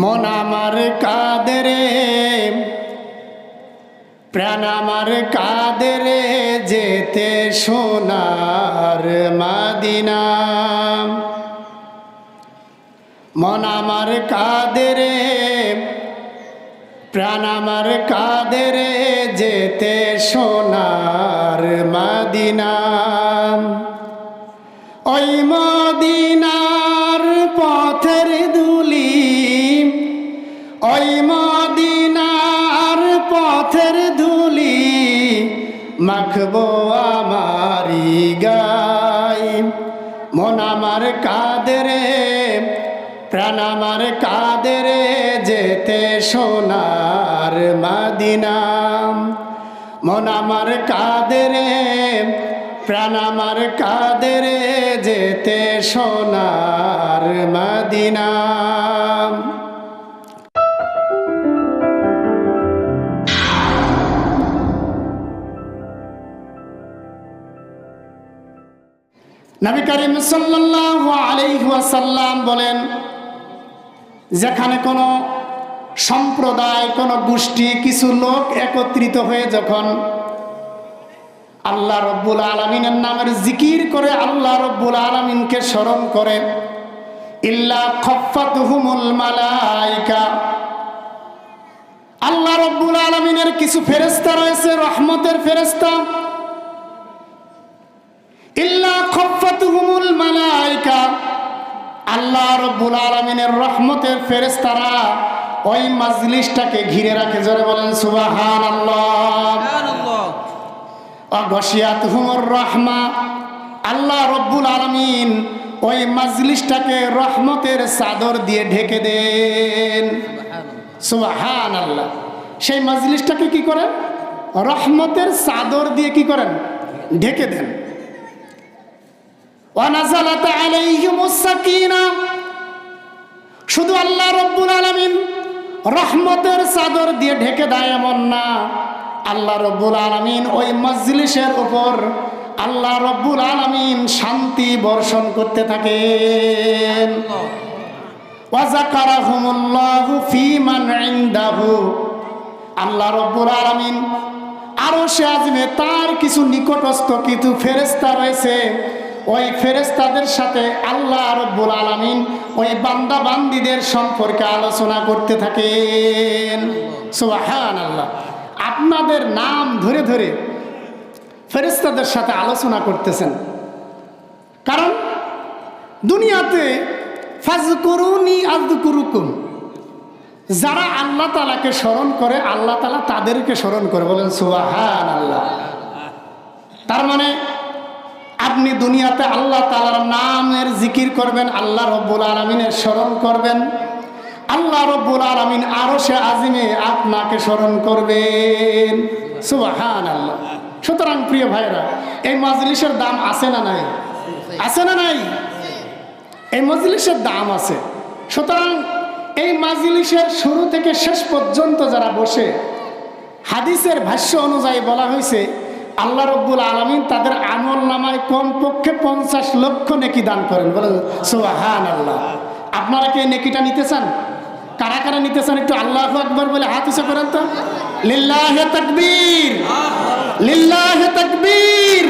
মন আমার কাদরে প্রাণ আমার কাদরে যেতে সোনার মাদিনা। মন আমার কাদরে প্রাণ আমার কাদরে যেতে সোনার মাদিনা। ওই মদিনার পথের ধুলি মাখবো আমারি গাই। মন আমার কাদরে, প্রাণ আমার কাদরে যেতে সোনার মাদিনা। মন আমার কাদরে, প্রাণ আমার কাদরে যেতে সোনার মদিনা। নবী করিম সাল্লাল্লাহু আলাইহি ওয়াসাল্লাম বলেন, যেখানে কোনো সম্প্রদায়, কোনো গোষ্ঠী, কিছু লোক একত্রিত হয়ে যখন আল্লাহ রব্বুল আলমিনের নামের জিকির করে, আল্লাহ রব্বুল আলমিনকে স্মরণ করে, ইল্লা খফাতুহুমুল মালাইকা, আল্লাহ রব্বুল আলমিনের কিছু ফেরেস্তা রয়েছে, রহমতের ফেরেস্তা খফাতুহুমুল মালাইকা। আল্লাহ রব্বুল আলমিনের রহমতের ফেরেস্তারা ওই মাজলিসটাকে ঘিরে রাখে, জোরে বলেন সুবাহান আল্লাহ অগসিয়াত রহমা। আল্লাহ রব্বুল আলমিন ওই মাজলিসটাকে রহমতের চাদর দিয়ে ঢেকে দেন। সুবাহান আল্লাহ সেই মাজলিসটাকে কি করেন? রহমতের চাদর দিয়ে কি করেন? ঢেকে দেন। ওয়ানাজালাত আলাইহিমুস সাকিনা শুধু আল্লাহ রব্বুল আলামিন রহমতের চাদর দিয়ে ঢেকে দেয় এমন না। আল্লাহ রব্বুল আলামিন ওই মজলিসের উপর আল্লাহ রব্বুল আলামিন শান্তি বর্ষণ করতে থাকেন। আল্লাহ রব্বুল আলামিন আরও সে আজমে তার কিছু নিকটস্থ কিছু ফেরেস্তা রয়েছে। ওই ফেরেস্তাদের সাথে আল্লাহ রব্বুল আলমিন ওই বান্দা বান্দিদের সম্পর্কে আলোচনা করতে থাকেন। সুবাহান আল্লাহ আপনাদের নাম ধরে ধরে ফেরেস্তাদের সাথে আলোচনা করতেছেন। কারণ দুনিয়াতে ফাজ করুনি আজ করুকুম যারা আল্লাহ তালাকে স্মরণ করে, আল্লাহ তালা তাদেরকে স্মরণ করে বলেন সুবাহান আল্লাহ তার মানে আপনি দুনিয়াতে আল্লাহ তালার নামের জিকির করবেন, আল্লাহ রব্বুল আলমিনের স্মরণ করবেন। আল্লাহ রব্বুল আলমিন আরও সে আজিমে আপনাকে স্মরণ করবেন। সুবাহান আল্লাহ সুতরাং প্রিয় ভাইরা এই মজলিসের দাম আছে না নাই? আছে না নাই? এই মজলিসের দাম আছে। সুতরাং এই মাজলিসের শুরু থেকে শেষ পর্যন্ত যারা বসে, হাদিসের ভাষ্য অনুযায়ী বলা হয়েছে আল্লাহ রব্বুল আলমিন তাদের আমল নামায় কমপক্ষে পঞ্চাশ লক্ষ নেকি দান করেন। বলেন সোহান আল্লাহ আপনারা কি নেকিটা নিতে চান কারা কারা নিতে চান একটু আল্লাহ আকবর বলে হাত উঁচু করেন তো। লিল্লাহে তকবীর। লিল্লাহে তকবীর।